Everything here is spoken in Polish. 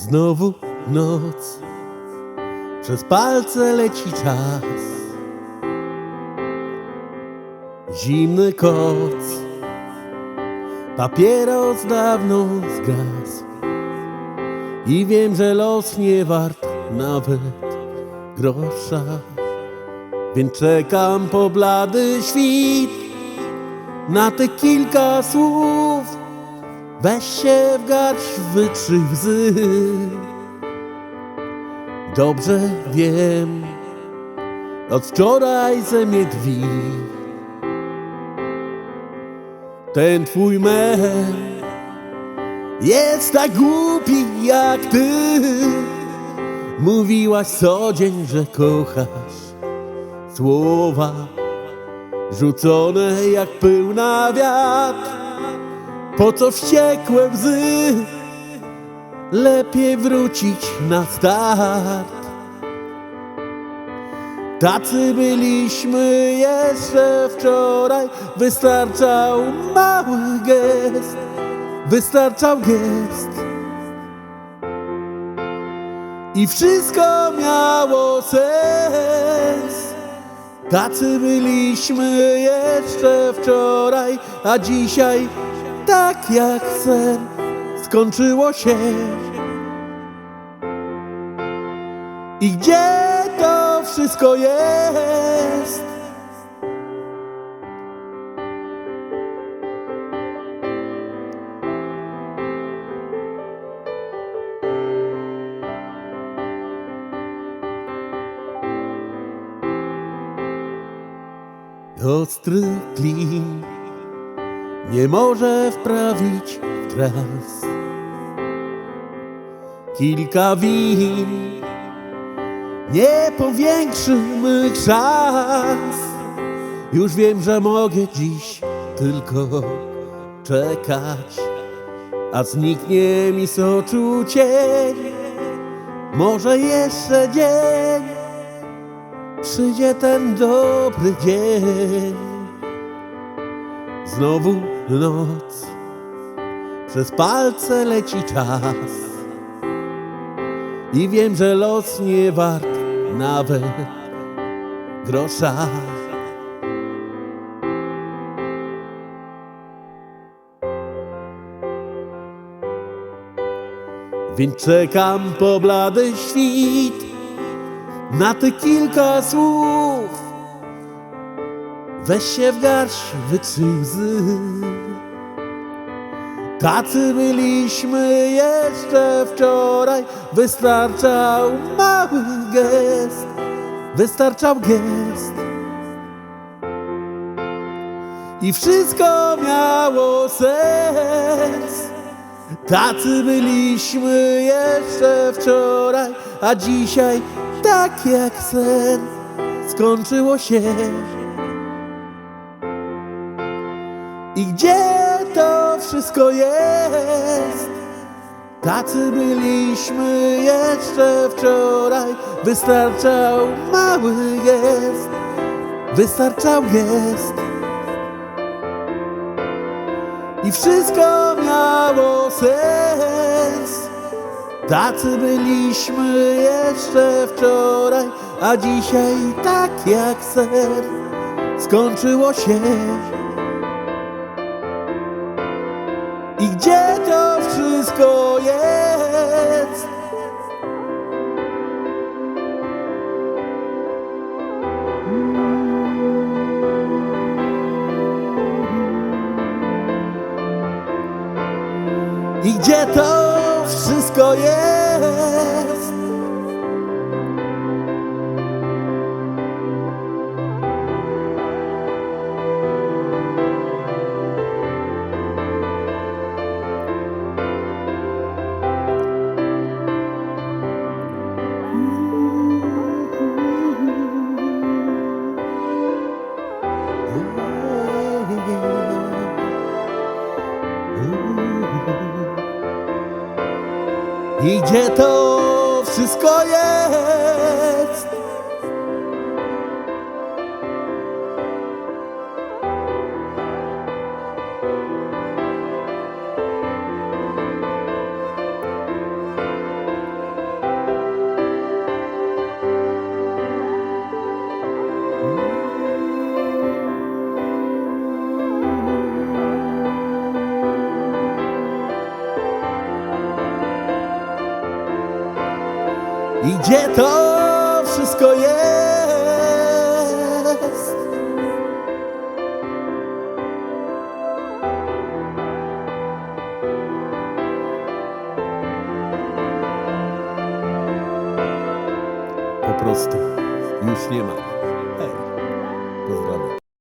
Znowu noc, przez palce leci czas. Zimny koc, papieros dawno zgasł. I wiem, że los nie wart nawet grosza. Więc czekam po blady świt na te kilka słów. Weź się w garść, wytrzyj łzy. Dobrze wiem, od wczoraj ze mnie. Ten twój mem jest tak głupi jak ty. Mówiłaś co dzień, że kochasz słowa rzucone jak pył na wiatr. Po co wściekłe łzy? Lepiej wrócić na start. Tacy byliśmy jeszcze wczoraj. Wystarczał mały gest, wystarczał gest. I wszystko miało sens. Tacy byliśmy jeszcze wczoraj, a dzisiaj tak jak sen skończyło się. I gdzie to wszystko jest? Ostry klin nie może wprawić w trans. Kilka win nie powiększy mych szans. Już wiem, że mogę dziś tylko czekać, a zniknie mi z oczu cień. Może jeszcze dzień, przyjdzie ten dobry dzień. Znowu noc, przez palce leci czas. I wiem, że los nie wart nawet grosza. Więc czekam po blady świt na te kilka słów. Weź się w garść, wytrzyj łzy. Tacy byliśmy jeszcze wczoraj. Wystarczał mały gest, wystarczał gest. I wszystko miało sens. Tacy byliśmy jeszcze wczoraj, a dzisiaj tak jak sen skończyło się. I gdzie to wszystko jest? Tacy byliśmy jeszcze wczoraj. Wystarczał mały gest, wystarczał gest. I wszystko miało sens. Tacy byliśmy jeszcze wczoraj, a dzisiaj tak jak sen skończyło się. I gdzie to wszystko jest? I gdzie to wszystko jest? I gdzie to wszystko jest? I gdzie to wszystko jest? Po prostu już nie ma.